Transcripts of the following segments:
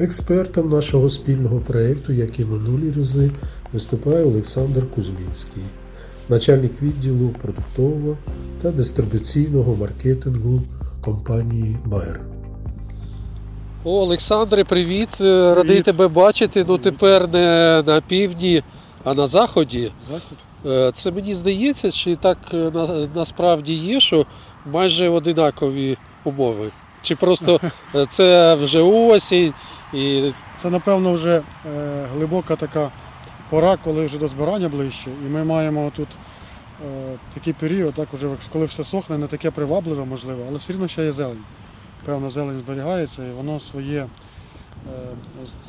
Експертом нашого спільного проєкту, як і минулі рази, виступає Олександр Кузьмінський, начальник відділу продуктового та дистрибуційного маркетингу компанії Bayer. О, Олександре, привіт. Е, Радий тебе бачити. Ну тепер не на півдні, а на заході. Захід. Е, Це мені здається, чи так е, на, насправді є, що майже одинакові умови. Чи просто це вже осінь і Це, напевно, вже е, глибока така пора, коли вже до збирання ближче. І ми маємо тут е, такий період, так, уже, коли все сохне, не таке привабливе, можливо, але все одно ще є зелень. Певна зелень зберігається і воно своє, е,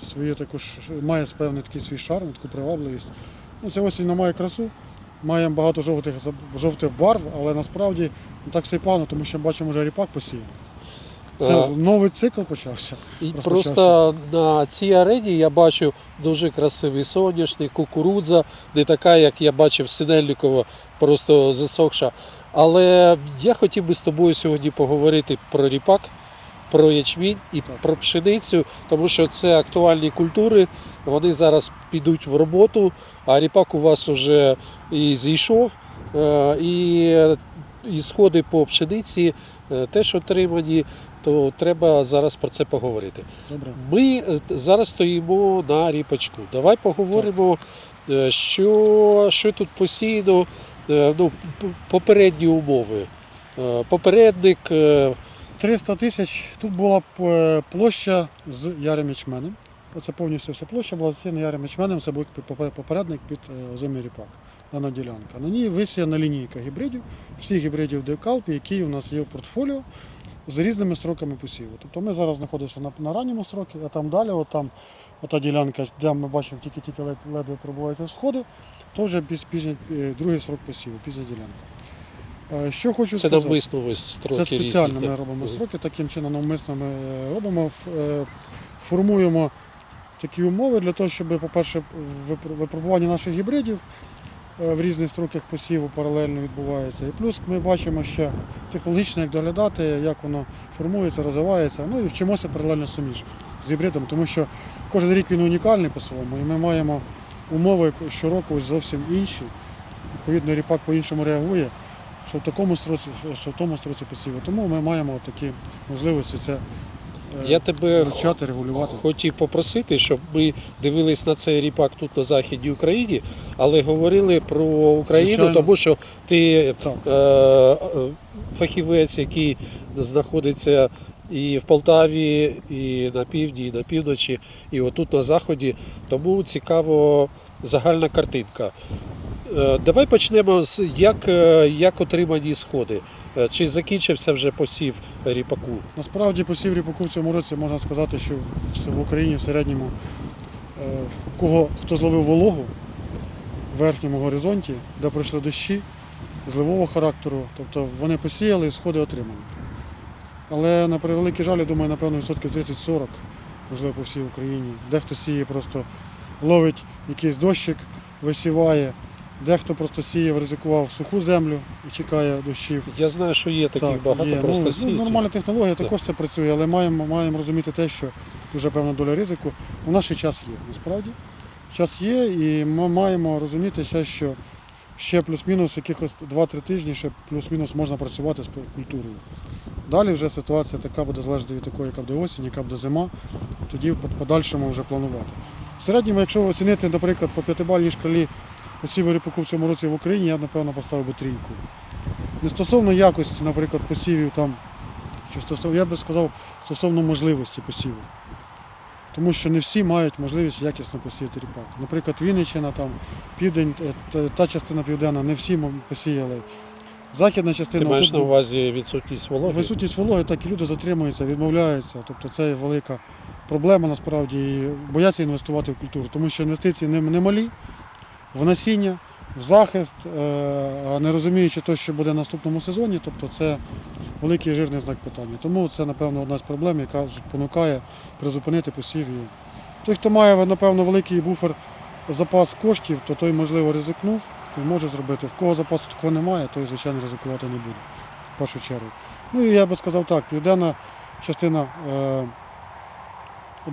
своє також має певний такий свій шарм, таку привабливість. Ну, ця осінь має красу, маємо багато жовтих, жовтих барв, але насправді не так все й погано, тому що бачимо вже ріпак посіяний. Це е, новий цикл почався. І просто на цій арені я бачу дуже красивий соняшник, кукурудза, не така, як я бачив Синельникова, просто засохша. Але я хотів би з тобою сьогодні поговорити про ріпак, про ячмінь і Так. про пшеницю, тому що це актуальні культури. Вони зараз підуть в роботу, а ріпак у вас вже і зійшов, е, і, і сходи по пшениці е, теж отримані то треба зараз про це поговорити. Добре. Ми е, зараз стоїмо на ріпачку. Давай поговоримо, е, що, що тут посіяно, е, ну, попередні умови. Попередник е, 300 тисяч. Тут була площа з ярим ячменем. Оце повністю вся площа була засіяна ярим ячменем, це був попередник під озимий ріпак. Дана ділянка. На ній висіяна лінійка гібридів, всіх гібридів Декалпі, які у нас є в портфоліо з різними строками посіву. Тобто ми зараз знаходимося на, на ранньому строкі, а там далі, от там, ота ділянка, де ми бачимо тільки-тільки ледве пробувається сходи, то вже піз- пізній, е, другий срок посіву, пізня ділянка. Е, Що хочу це сказати. навмисно ось строки Це спеціально різні. ми робимо строки, таким чином навмисно ми робимо, е, формуємо такі умови для того, щоб, по-перше, випробування наших гібридів в різних строках посіву паралельно відбувається. І плюс ми бачимо ще технологічно, як доглядати, як воно формується, розвивається. Ну і вчимося паралельно самі ж з гібридом, тому що кожен рік він унікальний по-своєму, і ми маємо умови щороку зовсім інші. Відповідно, ріпак по-іншому реагує що в такому строці, що в тому строці посіву. Тому ми маємо такі можливості це е, Я тебе вивчати, регулювати. хотів попросити, щоб ми дивились на цей ріпак тут на Західній Україні, але говорили про Україну, Звичайно. тому що ти е, е, фахівець, який знаходиться і в Полтаві, і на півдні, і на півночі, і отут на заході. Тому цікаво загальна картинка. Е, Давай почнемо з як, е, як отримані сходи. Е, Чи закінчився вже посів ріпаку? Насправді посів ріпаку в цьому році можна сказати, що в- Україні в середньому кого хто зловив вологу в верхньому горизонті, де пройшли дощі зливового характеру, тобто вони посіяли і сходи отримали. Але на превеликий жаль, я думаю, напевно, відсотків 30-40, можливо, по всій Україні. Дехто сіє просто ловить якийсь дощик, висіває, дехто просто сіє, ризикував в суху землю і чекає дощів. Я знаю, що є таких Так, багато, є. просто ну, сіють. ну, нормальна технологія Так. також це працює, але маємо, маємо розуміти те, що дуже певна доля ризику. У нас ще час є, насправді. Час є, і ми маємо розуміти ще, що ще плюс-мінус якихось 2-3 тижні, ще плюс-мінус можна працювати з культурою. Далі вже ситуація така буде залежати від такої, яка буде осінь, яка буде зима, тоді в подальшому вже планувати. В середньому, якщо оцінити, наприклад, по п'ятибальній шкалі посіву ріпаку в цьому році в Україні, я напевно поставив би трійку. Не стосовно якості, наприклад, посівів там, чи стосовно, я би сказав, стосовно можливості посіву. Тому що не всі мають можливість якісно посіяти ріпак. Наприклад, Вінниччина, там, південь, е, та- частина південна, не всі посіяли. Західна Ти частина маєш на увазі відсутність вологи? Висутність вологи, так і люди затримуються, відмовляються. Тобто це велика проблема насправді і бояться інвестувати в культуру, тому що інвестиції не, не малі в насіння, в захист, е, не розуміючи те, що буде в наступному сезоні, тобто це великий жирний знак питання. Тому це, напевно, одна з проблем, яка спонукає призупинити посів. Той, хто має, напевно, великий буфер запас коштів, то той, можливо, ризикнув, той може зробити. В кого запасу такого немає, той, звичайно, ризикувати не буде в першу чергу. Ну і я би сказав так, південна частина е,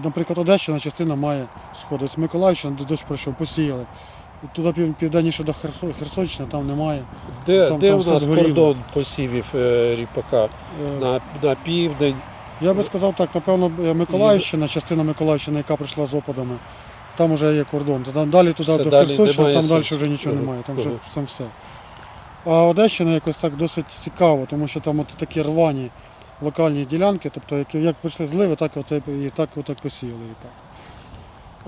наприклад, Одещина частина має сходи. З Миколаївщина, де дощ пройшов, посіяли. Туди пів- південніше до Херсонщини, там немає. Де, Там- де там у нас згоріло. кордон посівів е, ріпака? Е, На, на південь. Я би сказав так, напевно, е, Миколаївщина, частина Миколаївщини, яка прийшла з опадами, там вже є кордон. Далі туди Все, до далі Херсонщини, там далі вже нічого немає, там вже там все. А Одещина якось так досить цікаво, тому що там от такі рвані локальні ділянки, тобто як, як прийшли зливи, так оце, і так, отак посіяли ріпак.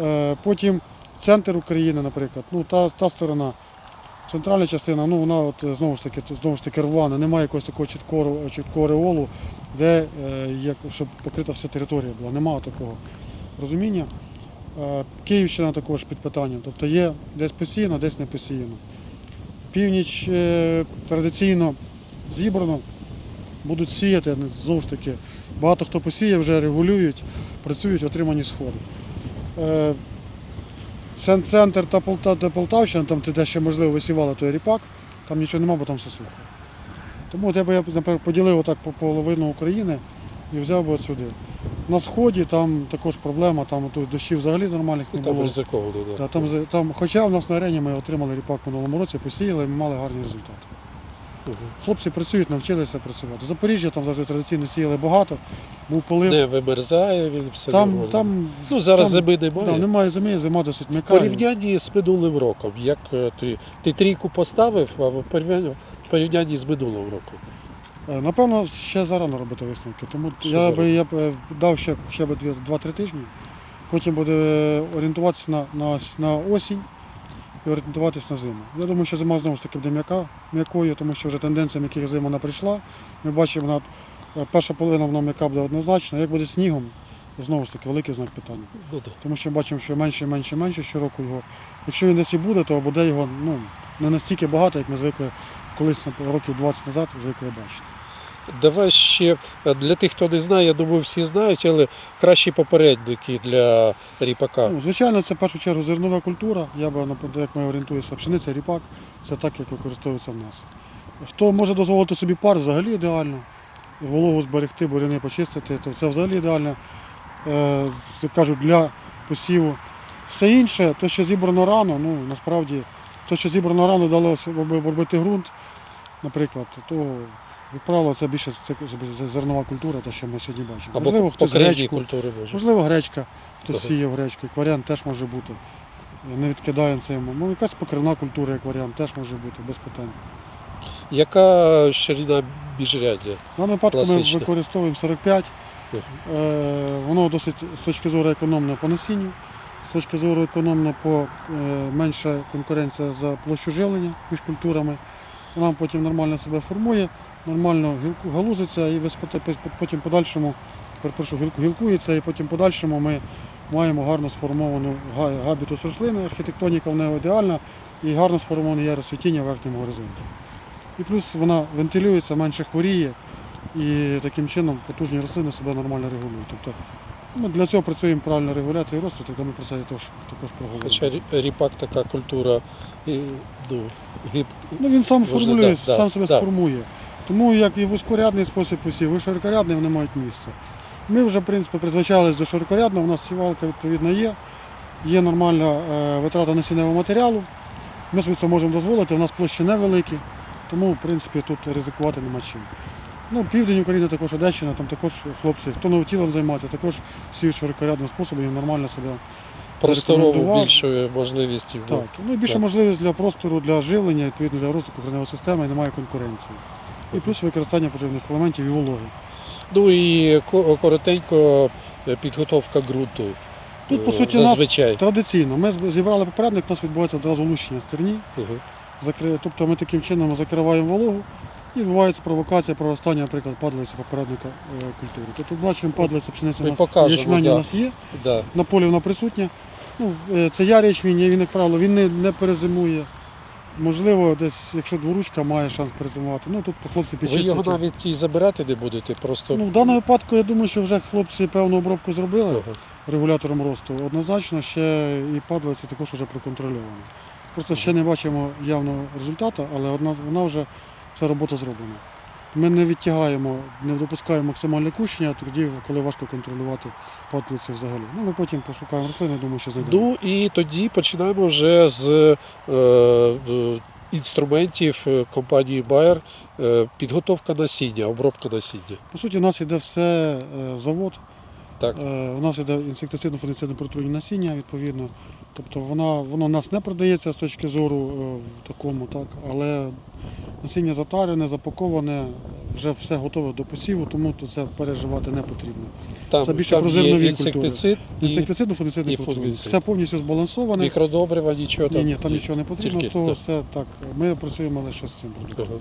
Е, потім центр України, наприклад, ну та, та сторона. Центральна частина, ну вона от е, знову ж таки знову ж таки рвана, немає якогось такого чіткого, чіткого реолу, де е, як, щоб покрита вся територія була. Немає такого розуміння. Е, Київщина також під питанням. Тобто є десь посіяно, десь не посіяно. Північ е, традиційно зібрано, будуть сіяти, ну, знову ж таки, багато хто посіє, вже регулюють, працюють отримані сходи. Цен- Центр та Полта- та Полтавщина, там де ще можливо висівали той ріпак, там нічого нема, бо там все сухо. Тому от я б я наприклад, поділив отак по половину України і взяв би от сюди. На сході там також проблема, там тут дощів взагалі нормальних не було. там там, там, хоча в нас на арені ми отримали ріпак в минулому році, посіяли ми мали гарні результати. Хлопці працюють, навчилися працювати. Запоріжжя там завжди традиційно сіяли багато, був полив. Не вимерзає він все там, нормально. там, ну, зараз там, зими немає. да, немає зими, зима досить В м'яка. порівнянні з минулим роком, як е, ти, ти трійку поставив, а в порівнянні, в з минулим роком. Е, Напевно, ще зарано робити висновки. Тому Ще я зарано. би я б е, дав ще хоча б 2-3 тижні. Потім буде орієнтуватися на, на, на осінь і орієнтуватися на зиму. Я думаю, що зима знову ж таки буде м'яка, м'якою, тому що вже тенденція м'яких зим вона прийшла. Ми бачимо, вона, е, перша половина вона м'яка буде однозначно. Як буде снігом, знову ж таки великий знак питання. Да. Тому що бачимо, що менше, менше, менше щороку його. Якщо він десь і буде, то буде його ну, не настільки багато, як ми звикли колись років 20 назад звикли бачити. Давай ще е, для тих, хто не знає, я думаю, всі знають, але кращі попередники для ріпака. Ну, звичайно, це в першу чергу зернова культура. Я би як ми орієнтуємося, пшениця, ріпак, це так, як використовується в нас. Хто може дозволити собі пар, взагалі ідеально. Вологу зберегти, буряни почистити, то це взагалі ідеально. Це кажуть, для посіву. Все інше, то, що зібрано рано, ну насправді, то, що зібрано рано, вдалося робити ґрунт, наприклад, то, як правило, це більше це, це зернова культура, те, що ми сьогодні бачимо. Або Можливо, хтось гречку, культури може. Можливо, гречка, хтось Ага. сіяв гречку, як варіант теж може бути. Не відкидаємо це йому. Ну, якась покривна культура, як варіант, теж може бути, без питань. Яка ширина міжряддя? В даному випадку ми використовуємо 45. Е, воно досить з точки зору економне по насінню, з точки зору економне по е, менша конкуренція за площу жилення між культурами. Вона потім нормально себе формує, нормально галузиться і потім подальшому, перепрошую, гілку гілкується, і потім подальшому ми маємо гарно сформовану габітус рослини, архітектоніка в неї ідеальна і гарно сформоване є розсвітіння в верхньому горизонті. І плюс вона вентилюється, менше хворіє, і таким чином потужні рослини себе нормально регулюють. Тобто ми для цього працюємо правильно регуляції росту, тоді ми про це також, також проговоримо. Хоча ріпак така культура, і, ну, гіб... Ну він сам Можна, сформулює, да, да, сам себе да. сформує. Тому як і вузькорядний спосіб посів, і широкорядний вони мають місце. Ми вже, в принципі, призвичайлись до широкорядного, у нас сівалка відповідно є, є нормальна е, витрата насінневого матеріалу. Ми собі це можемо дозволити, у нас площі невеликі, тому в принципі тут ризикувати нема чим. Ну, південь України також Одещина, там також хлопці, хто новотілом займається, також сіють широкорядним способом нормально себе просторову більшою можливістю. так, ну і більше Так. можливість для простору, для живлення, відповідно для розвитку кореневої системи і немає конкуренції. І плюс використання поживних елементів і вологи. Ну і коротенько е, підготовка ґрунту. Тут, по е, суті, нас традиційно. Ми зібрали попередник, у нас відбувається одразу лущення стерні. Закри- Тобто ми таким чином закриваємо вологу і відбувається провокація проростання, наприклад, падалиці попередника е, культури. Тобто бачимо падалиця пшениця у Ми нас покажемо, ячмень да. у нас є, Да. на полі вона присутня. Ну, е, це ярий ячмінь, він, як правило, він не, не перезимує. Можливо, десь, якщо дворучка має шанс перезимувати. Ну тут хлопці Ви його навіть і забирати не будете, просто Ну, в даному випадку я думаю, що вже хлопці певну обробку зробили Ага. регулятором росту. Однозначно ще і падалиця також вже проконтрольована. Просто ще не бачимо явного результату, але одна, вона вже ця робота зроблена. Ми не відтягаємо, не допускаємо максимальне кущення, тоді, коли важко контролювати падлиці взагалі. Ну, ми потім пошукаємо рослини, думаю, що знайдемо. Ну і тоді починаємо вже з е, е, інструментів е, компанії Bayer е, підготовка насіння, обробка насіння. По суті, у нас іде все е, завод. Так. Е, У нас іде інсектицидно фунгіцидно протруйні насіння, відповідно. Тобто вона, воно нас не продається з точки зору е, в такому, так, але насіння затарене, запаковане, вже все готове до посіву, тому то це переживати не потрібно. Там, Це більше про зернові інсектицид і Інсектицидно фунгіцидний і фунгіцид. Все повністю збалансоване. мікродобрива, нічого Ні, там. ні, там нічого не потрібно, Тільки, то так. все так. Ми працюємо лише з цим продуктом.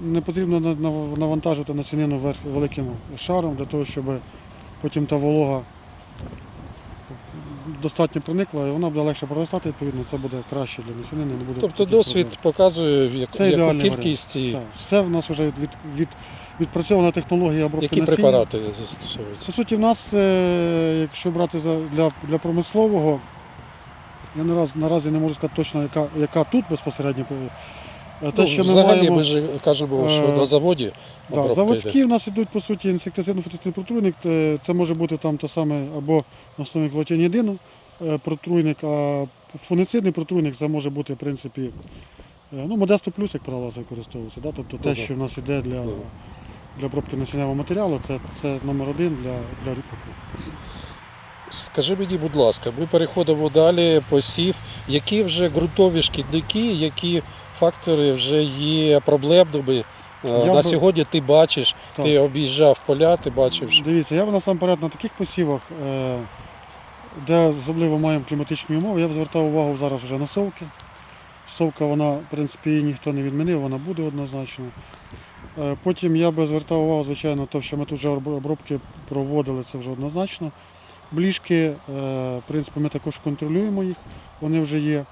Не потрібно на- на- навантажувати насінину великим шаром для того, щоб потім та волога достатньо проникла і вона буде легше проростати, відповідно, це буде краще для насінини. Не буде Тобто досвід проблем. показує, як, Це яку кількість і Так, все в нас вже від, від, від, відпрацьована технологія обробки які насіння. препарати застосовуються. По суті, в нас, е, якщо брати за, для, для промислового, я нараз, наразі не можу сказати точно, яка, яка тут безпосередньо. е, Те, Ну, що ми взагалі маємо, ми ж кажемо, що Е, на заводі Да, заводські в нас ідуть, по суті, інсектицидно фунгіцидний протруйник. Е, Це може бути там то саме або основник латінідину протруйник, а фунгіцидний протруйник це може бути, в принципі, е, ну, Модесто плюс, як правило, використовується. Да? Тобто те, що в нас йде для, Ага. для обробки насінневого матеріалу, це, це номер один для, для ріпаку. Скажи мені, будь ласка, ми переходимо далі посів. Які вже ґрунтові шкідники, які фактори вже є проблемними? Я на би- сьогодні ти бачиш, Так. ти об'їжджав поля, ти бачив. Дивіться, я б насамперед на таких посівах, е, де особливо маємо кліматичні умови, я б звертав увагу зараз вже на совки. Совка, вона, в принципі, її ніхто не відмінив, вона буде однозначно. Е, Потім я би звертав увагу, звичайно, на те, що ми тут вже обр- обробки проводили, це вже однозначно. Бліжки, е, в принципі, ми також контролюємо їх, вони вже є.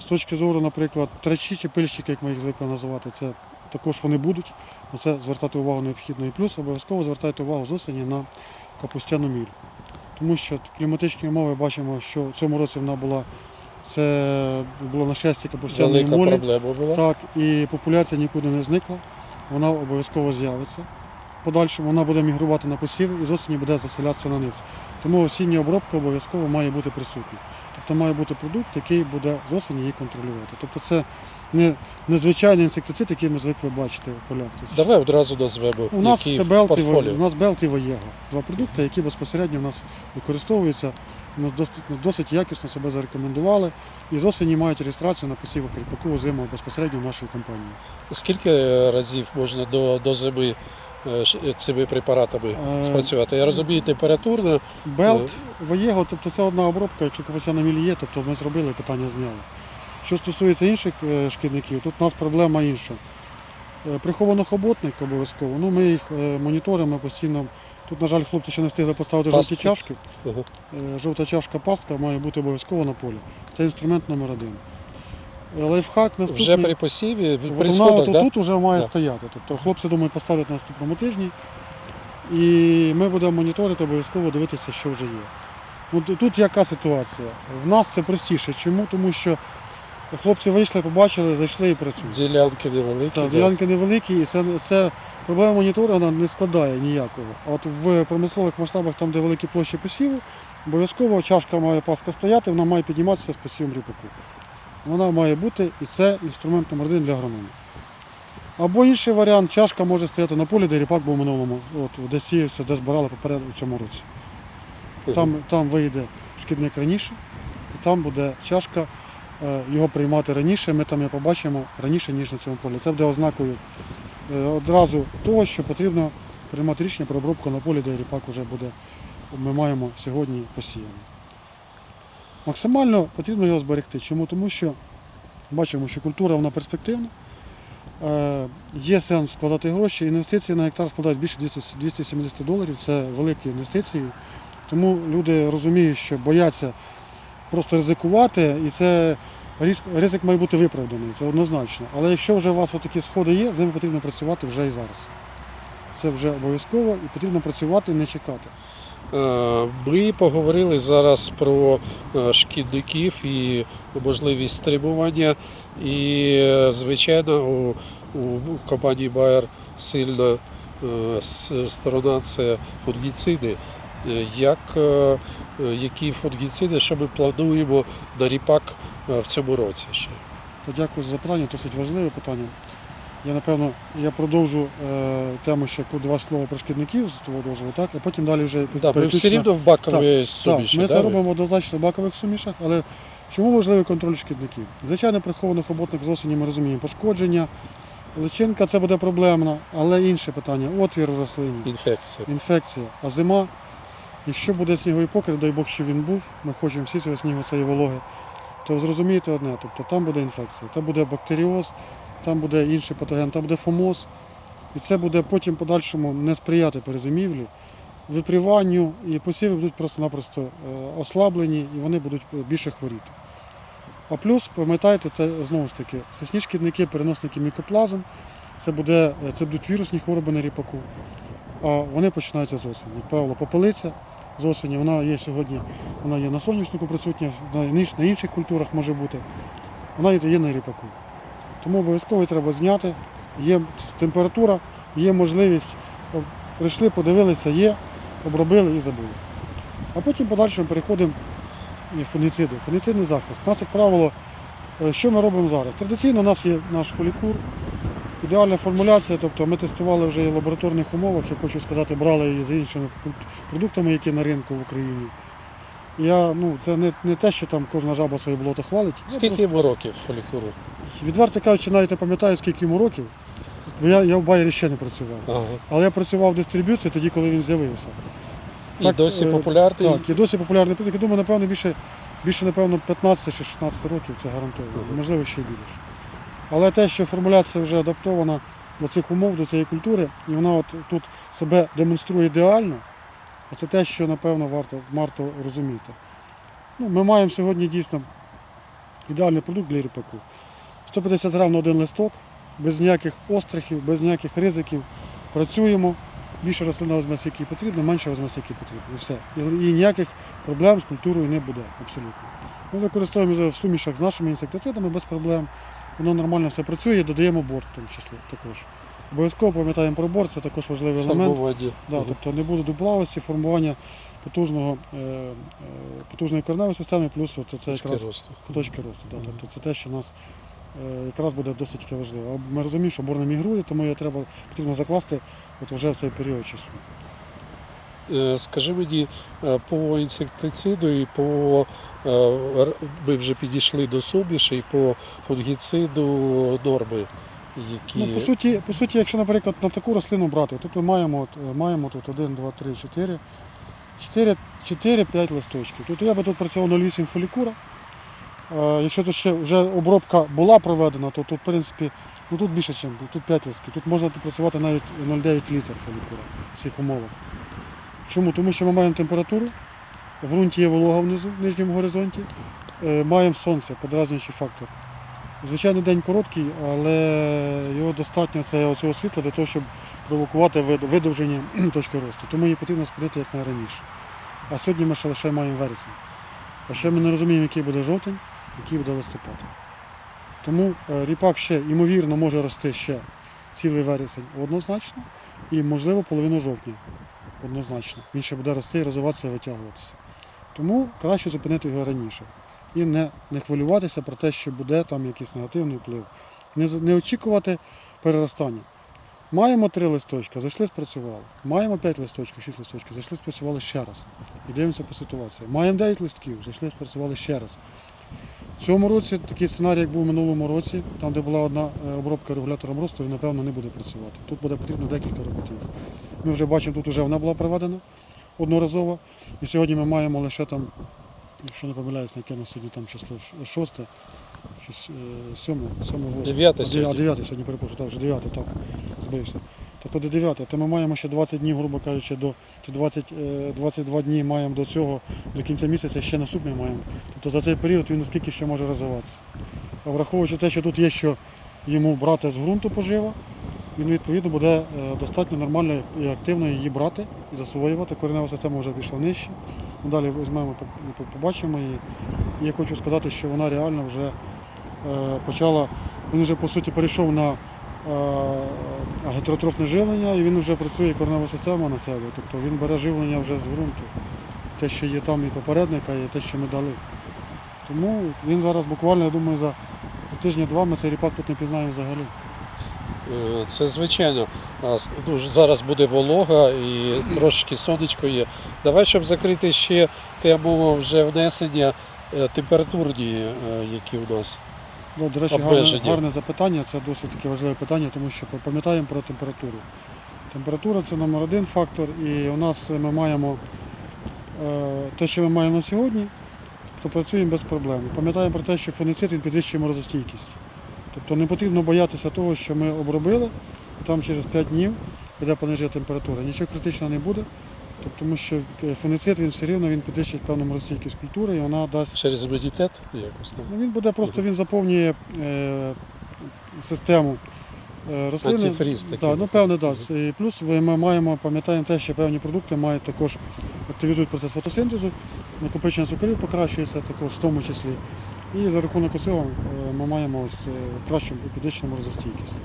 З точки зору, наприклад, трачі чи пильщики, як ми їх звикли називати, це також вони будуть. На це звертати увагу необхідно. І плюс обов'язково звертайте увагу з осені на капустяну міль. Тому що кліматичні умови бачимо, що в цьому році вона була це було нашестя капустяної Велика молі. проблема була. Так, і популяція нікуди не зникла, вона обов'язково з'явиться. Подальшому вона буде мігрувати на посів і з осені буде заселятися на них. Тому осіння обробка обов'язково має бути присутня. Тобто має бути продукт, який буде з осені її контролювати. Тобто це не незвичайний інсектицид, який ми звикли бачити в полях. Тобто Давай одразу назвемо. у нас які це в белт і, портфоліо. у нас белт і. Два продукти, які безпосередньо в нас використовуються, у нас досить, досить якісно себе зарекомендували. І з осені мають реєстрацію на посівах ріпаку зиму безпосередньо в нашій компанії. Скільки разів можна до, до зими цими препаратами Е, спрацювати? Я розумію, температурно. Белт, Ваєго, тобто це одна обробка, якщо на мілі є, тобто ми зробили, питання зняли. Що стосується інших е, шкідників, тут у нас проблема інша. Е, Приховано-хоботник обов'язково. Ну, ми їх е, моніторимо постійно. Тут, на жаль, хлопці ще не встигли поставити Пастки. жовті чашки. Е, Жовта чашка пастка має бути обов'язково на полі. Це інструмент номер один. Лайфхак наступний. Вже при посіві, в- От при сходах, да? тут вже має Да. стояти. Тобто хлопці, думаю, поставлять на наступному тижні. І ми будемо моніторити, обов'язково дивитися, що вже є. Ну, тут яка ситуація? В нас це простіше. Чому? Тому що хлопці вийшли, побачили, зайшли і працюють. Ділянки невеликі. Так, да. ділянки невеликі, і це, це проблема моніторингу не складає ніякого. А от в промислових масштабах, там, де великі площі посіву, обов'язково чашка має паска стояти, вона має підніматися з посівом ріпаку. Вона має бути, і це інструмент номер один для агронома. Або інший варіант, чашка може стояти на полі, де ріпак був в минулому, от, де сіявся, де збирали попереду в цьому році. Там, там вийде шкідник раніше, і там буде чашка е, його приймати раніше. Ми там його побачимо раніше, ніж на цьому полі. Це буде ознакою е, одразу того, що потрібно приймати рішення про обробку на полі, де ріпак вже буде, ми маємо сьогодні посіяний. Максимально потрібно його зберегти. Чому? Тому що бачимо, що культура вона перспективна. Е, Є сенс вкладати гроші. Інвестиції на гектар складають більше 200 270 доларів. Це великі інвестиції. Тому люди розуміють, що бояться просто ризикувати, і це ризик має бути виправданий, це однозначно. Але якщо вже у вас такі сходи є, з ними потрібно працювати вже і зараз. Це вже обов'язково і потрібно працювати і не чекати. Е, Ми поговорили зараз про е, шкідників і можливість стримування. І, е, звичайно, у, у компанії Bayer сильна сторона це фунгіциди. Як, які фунгіциди, що ми плануємо на ріпак в цьому році ще? Дякую за запитання, досить важливе питання. Я напевно я продовжу е, тему ще два слова про шкідників з того дозволу, так, а потім далі вже Да, ми переключно- все рівно в бакові суміші. Так, ми да, це робимо однозначно в бакових сумішах, але чому важливий контроль шкідників? Звичайно, прихованих оботник з осені ми розуміємо пошкодження, личинка це буде проблемна, але інше питання отвір в рослині, Інфекція. інфекція. А зима, якщо буде сніговий покрив, дай Бог, що він був, ми хочемо всі цього снігу, цієї вологи, то зрозумієте одне, тобто там буде інфекція, там буде бактеріоз, там буде інший патоген, там буде фомоз. І це буде потім подальшому не сприяти перезимівлі, випріванню, і посіви будуть просто-напросто е, ослаблені і вони будуть більше хворіти. А плюс, пам'ятайте, це знову ж таки, сосні шкідники, переносники мікоплазм, це, буде, е, це будуть вірусні хвороби на ріпаку. А вони починаються з осені. Як правило, попелиця з осені, вона є сьогодні, вона є на соняшнику присутня, на інших культурах може бути. Вона є на ріпаку. Тому обов'язково треба зняти. Є температура, є можливість. Прийшли, подивилися, є, обробили і забули. А потім подальше переходимо і фунгіциди. Фунгіцидний захист. У нас, як правило, е, що ми робимо зараз? Традиційно у нас є наш фолікур, ідеальна формуляція, тобто ми тестували вже і в лабораторних умовах, я хочу сказати, брали її з іншими продуктами, які на ринку в Україні. Я, ну, це не, не те, що там кожна жаба своє болото хвалить. Скільки йому років фолікуру? Відверто кажучи, навіть не пам'ятаю, скільки йому років, бо я, я в Байері ще не працював. Ага. Але я працював в дистриб'юції тоді, коли він з'явився. І Так, досі е, популярний. Так, і досі популярний продукт. Я думаю, напевно, більше, більше напевно, 15 чи 16 років це гарантовано, Мгм. можливо, ще й більше. Але те, що формуляція вже адаптована до цих умов, до цієї культури, і вона от тут себе демонструє ідеально, це те, що, напевно, варто, варто розуміти. Ну, ми маємо сьогодні дійсно ідеальний продукт для ріпаку. 150 грам на один листок, без ніяких острахів, без ніяких ризиків. Працюємо. Більше рослина візьме, скільки потрібно, менше візьме, скільки потрібно. І все. І, і ніяких проблем з культурою не буде абсолютно. Ми використовуємо в сумішах з нашими інсектицидами без проблем. Воно нормально все працює, додаємо борт в тому числі також. Обов'язково пам'ятаємо про борт, це також важливий елемент. Да, Мгм. тобто не буде дуплавості, формування потужного, е, е, потужної кореневої системи, плюс от це якраз куточки росту. Да, Мгм. тобто це те, що нас якраз буде досить важливо. Ми розуміємо, що бор не мігрує, тому його треба потрібно закласти от вже в цей період часу. Е, Скажи мені е, по інсектициду і по е, ми вже підійшли до суміші, і по фунгіциду норми, які Ну, по, суті, по суті, якщо, наприклад, на таку рослину брати, тут ми маємо, от, е, маємо тут 1, 2, 3, 4, 4, 4 5 листочків. Тут я би тут працював 0,8 фолікура. Е, Якщо тут ще вже обробка була проведена, то тут, в принципі, ну тут більше, ніж тут 5 листків. Тут можна працювати навіть 0,9 літр фолікура в цих умовах. Чому? Тому що ми маємо температуру, в ґрунті є волога внизу, в нижньому горизонті, е, маємо сонце, подразнюючий фактор. Звичайно, день короткий, але його достатньо це цього світла для того, щоб провокувати видовження точки росту. Тому її потрібно спинити якнайраніше. А сьогодні ми ще лише маємо вересень. А ще ми не розуміємо, який буде жовтень, який буде листопад. Тому е, ріпак ще, ймовірно, може рости ще цілий вересень однозначно, і, можливо, половину жовтня однозначно. Він ще буде рости і розвиватися і витягуватися. Тому краще зупинити його раніше і не, не хвилюватися про те, що буде там якийсь негативний вплив. Не, не очікувати переростання. Маємо три листочка, зайшли, спрацювали. Маємо п'ять листочків, шість листочків, зайшли, спрацювали ще раз. І дивимося по ситуації. Маємо 9 листків, зайшли, спрацювали ще раз. В цьому році такий сценарій, як був в минулому році, там, де була одна е, обробка регулятором росту, він, напевно, не буде працювати. Тут буде потрібно декілька робити їх. Ми вже бачимо, тут вже вона була проведена одноразово. І сьогодні ми маємо лише там, якщо не помиляюсь, яке на сьогодні там число шосте, е, сьоме, сьоме, восьме. Дев'яте сьогодні. А дев'яте сьогодні перепрошую, так, вже дев'яте, так, збився. Так от 9, то ми маємо ще 20 днів, грубо кажучи, до чи 20, е, 22 дні маємо до цього, до кінця місяця ще наступний маємо. Тобто за цей період він наскільки ще може розвиватися. А враховуючи те, що тут є що йому брати з ґрунту пожива, він відповідно буде е, достатньо нормально і активно її брати і засвоювати. Коренева система вже пішла нижче. Ми далі візьмемо, побачимо її. І я хочу сказати, що вона реально вже е, почала, він вже по суті перейшов на гетеротрофне живлення, і він вже працює коренева система на себе. Тобто він бере живлення вже з ґрунту. Те, що є там і попередника, і те, що ми дали. Тому він зараз буквально, я думаю, за, тижня-два ми цей ріпак тут не пізнаємо взагалі. Е, Це звичайно. Ну, зараз буде волога і трошки сонечко є. Давай, щоб закрити ще тему вже внесення е, температурні, е, які у нас. Ну, до речі, гарне, гарне запитання, це досить таке важливе питання, тому що пам'ятаємо про температуру. Температура це номер один фактор, і у нас ми маємо е, те, що ми маємо на сьогодні, то працюємо без проблем. Пам'ятаємо про те, що фунгіцид він підвищує морозостійкість. Тобто не потрібно боятися того, що ми обробили, і там через 5 днів буде пониження температури. Нічого критичного не буде, тобто, тому що е, фунгіцид він все рівно він підвищить певну морозостійкість культури і вона дасть Через імунітет якось. Ну, він буде просто він заповнює е, систему е, рослини. Да, ну, певне, да. І плюс ми маємо, пам'ятаємо те, що певні продукти мають також активізують процес фотосинтезу, накопичення цукрів покращується також в тому числі. І за рахунок цього е, ми маємо ось кращу підвищену морозостійкість.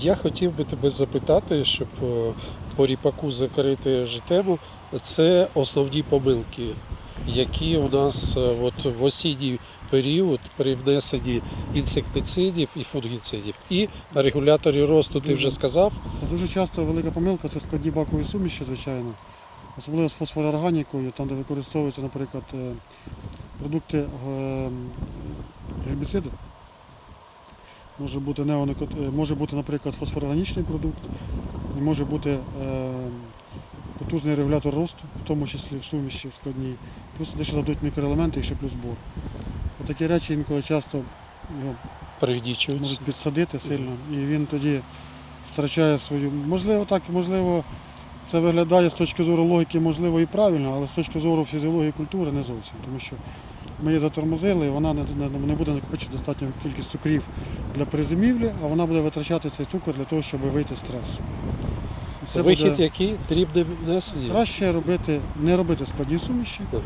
Я хотів би тебе запитати, щоб по ріпаку закрити вже. Це основні помилки, які у нас е, от в осінній період при внесенні інсектицидів і фунгіцидів. І регуляторі росту ти вже сказав. Це дуже часто велика помилка, це складні бакові суміші, звичайно. Особливо з фосфорорганікою, там, де використовуються, наприклад, е, продукти е, гербіциди. Може бути, неоникот... е, може бути, наприклад, фосфорорганічний продукт, і може бути е, потужний регулятор росту, в тому числі в суміші складній. Плюс туди ще дадуть мікроелементи і ще плюс бор. Отакі речі інколи часто його можуть підсадити сильно, і він тоді втрачає свою. Можливо, так, можливо, це виглядає з точки зору логіки, можливо, і правильно, але з точки зору фізіології культури не зовсім. Тому що ми її затормозили, і вона не, не буде накопичити достатню кількість цукрів для перезимівлі, а вона буде витрачати цей цукор для того, щоб вийти з стресу. Це Вихід буде який? Дрібне внесення? краще робити, не робити складні суміші. Ага.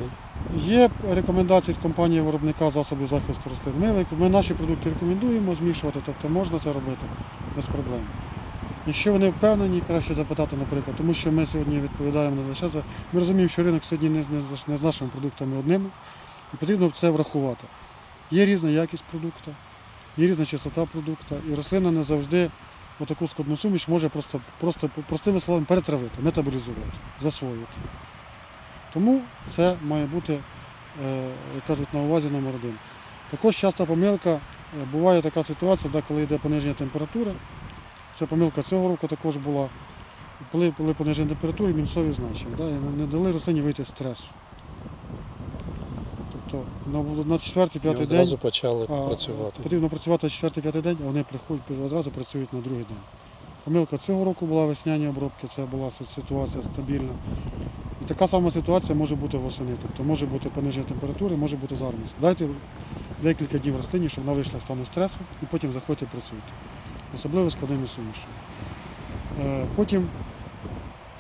Є рекомендації від компанії виробника засобів захисту рослин. Ми, ми наші продукти рекомендуємо змішувати, тобто можна це робити без проблем. Якщо вони впевнені, краще запитати, наприклад, тому що ми сьогодні відповідаємо не лише за. Ми розуміємо, що ринок сьогодні не, з- не, з- не з нашими продуктами одними, і потрібно це врахувати. Є різна якість продукту, є різна чистота продукту, і рослина не завжди отаку складну суміш може просто, просто простими словами перетравити, метаболізувати, засвоїти. Тому це має бути, е, як кажуть, на увазі номер один. Також часто помилка, е, буває така ситуація, де коли йде пониження температури. Це помилка цього року також була. Коли були пониження температури, мінусові значення. Да, не дали рослині вийти з стресу. Тобто на, на І 4-5 день одразу почали а, працювати. Потрібно працювати 4-5 день, а вони приходять одразу працюють на другий день. Помилка цього року була весняні обробки, це була ситуація стабільна. І така сама ситуація може бути восени. Тобто може бути пониження температури, може бути зармість. Дайте декілька днів рослині, щоб вона вийшла з стану стресу і потім заходьте працюйте. Особливо складними сумішами. Е, Потім,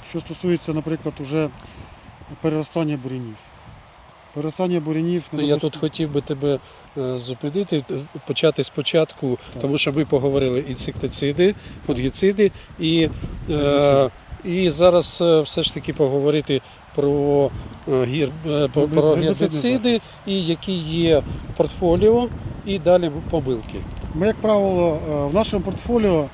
що стосується, наприклад, уже переростання бурянів. Переростання бурянів Ну, я тут хотів би тебе е, зупинити, е, почати спочатку, тому що ми поговорили інсектициди, фунгіциди і, е, і зараз е, все ж таки поговорити про, гір, про, про гербіциди і які є портфоліо, і далі помилки. Ми, як правило, в нашому портфоліо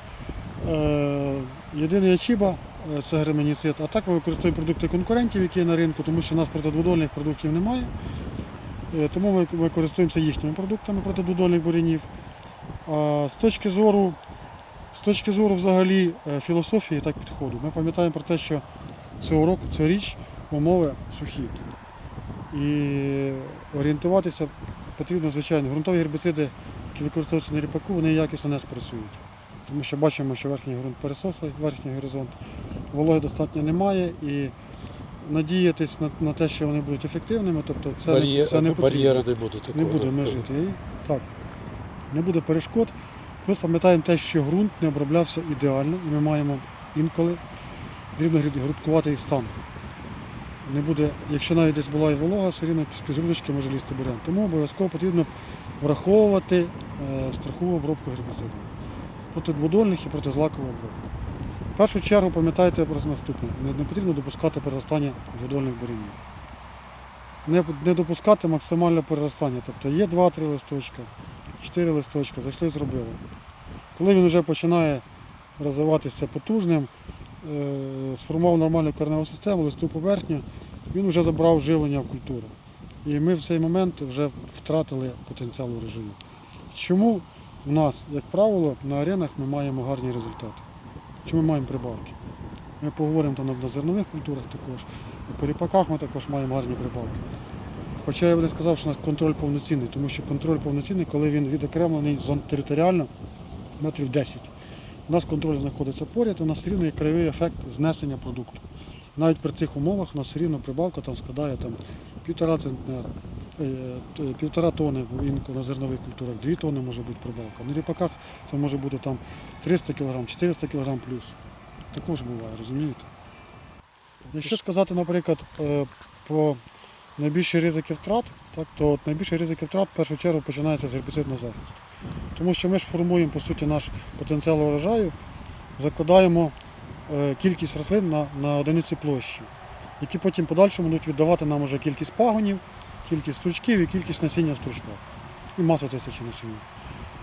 е, єдиний Ачіба е, це герменіцид, а так ми використовуємо продукти конкурентів, які є на ринку, тому що у нас протидводольних продуктів немає. Е, Тому ми, користуємося їхніми продуктами протидводольних бурянів. А з точки зору, з точки зору взагалі е, філософії так підходу, ми пам'ятаємо про те, що цього року, цьогоріч умови сухі. І орієнтуватися потрібно, звичайно, ґрунтові гербіциди які використовуються на ріпаку, вони якісно не спрацюють. Тому що бачимо, що верхній ґрунт пересохлий, верхній горизонт, вологи достатньо немає і надіятись на, на те, що вони будуть ефективними, тобто це, не, Бар'є- це не потрібно. бар'єри не буде такого. Не буде межити. Так, не буде перешкод. Плюс пам'ятаємо те, що ґрунт не оброблявся ідеально, і ми маємо інколи дрібно грудкуватий стан. Не буде, якщо навіть десь була і волога, все рівно з грудочки може лізти бурян. Тому обов'язково потрібно враховувати е, страхову обробку гербіцидом. Проти дводольних і проти злакову обробку. В першу чергу пам'ятайте про наступне: не, потрібно допускати переростання дводольних бурінів. Не, не допускати максимальне переростання. Тобто є 2-3 листочка, 4 листочка, зайшли, зробили. Коли він вже починає розвиватися потужним, е, сформував нормальну кореневу систему, листу поверхню, він вже забрав живлення в культуру. І ми в цей момент вже втратили потенціал урожаю. Чому у нас, як правило, на аренах ми маємо гарні результати? Чому ми маємо прибавки? Ми поговоримо там на зернових культурах також, і по ріпаках ми також маємо гарні прибавки. Хоча я б не сказав, що у нас контроль повноцінний, тому що контроль повноцінний, коли він відокремлений територіально метрів 10. У нас контроль знаходиться поряд, у нас все рівно є краєвий ефект знесення продукту. Навіть при цих умовах у нас все рівно прибавка там складає там, півтора центнера, півтора тони інколи на зернових культурах, дві тони може бути прибавка. На ріпаках це може бути там 300 кг, 400 кг плюс. Також буває, розумієте? Якщо сказати, наприклад, е, про найбільші ризики втрат, так, то от найбільші ризики втрат в першу чергу починається з гербіцидного захисту. Тому що ми ж формуємо по суті наш потенціал урожаю, закладаємо е, кількість рослин на, на одиниці площі, які потім подальшому будуть віддавати нам уже кількість пагонів, кількість стручків і кількість насіння в стручках і масу тисячі насіння.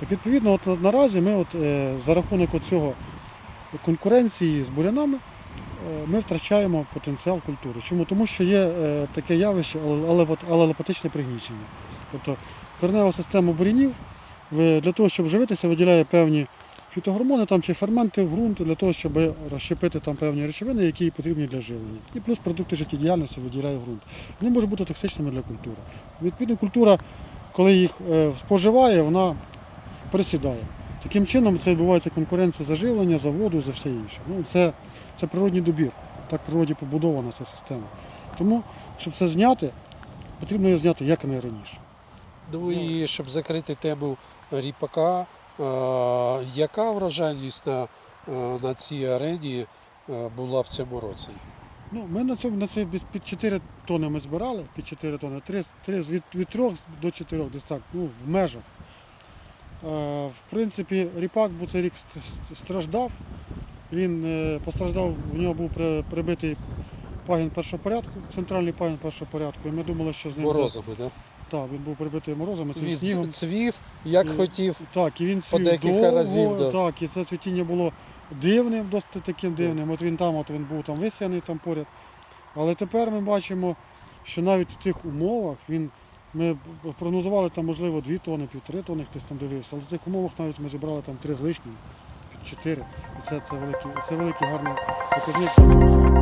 Так відповідно, от наразі ми от, е, за рахунок цього конкуренції з бурянами е, ми втрачаємо потенціал культури. Чому? Тому що є е, таке явище алелопат- алелопатичне пригнічення. Тобто коренева система бурянів для того, щоб живитися, виділяє певні фітогормони там, чи ферменти в ґрунт для того, щоб розщепити там певні речовини, які потрібні для живлення. І плюс продукти життєдіяльності виділяє ґрунт. Вони можуть бути токсичними для культури. Відповідно, культура, коли їх е, споживає, вона присідає. Таким чином це відбувається конкуренція за живлення, за воду, за все інше. Ну, це, це природній добір. Так в природі побудована ця система. Тому, щоб це зняти, потрібно його зняти як найраніше. Ну і щоб закрити тему ріпака, яка врожайність на, е, на цій арені е, була в цьому році? Ну, ми на цьому на це під- під 4 тони ми збирали, під 4 тони, 3, 3 від, від 3 до 4, десь так, ну, в межах. Е, в принципі, ріпак був цей рік ст- ст- страждав. Він постраждав, в нього був прибитий пагін першого порядку, центральний пагін першого порядку. І ми думали, що з ним. Морозами, да? Так, він був прибитий морозами, цим Він снігом. цвів, як І- хотів. Так, і він цвів декілька довго, разів, да. так, і це цвітіння було дивним, досить таким дивним. От він там, от він був там висяний там поряд. Але тепер ми бачимо, що навіть в цих умовах він. Ми прогнозували там, можливо, 2 тони, півтори тони, хтось там дивився. Але в цих умовах навіть ми зібрали там 3 з лишнім, під 4. І це, це великий, це великий гарний показник.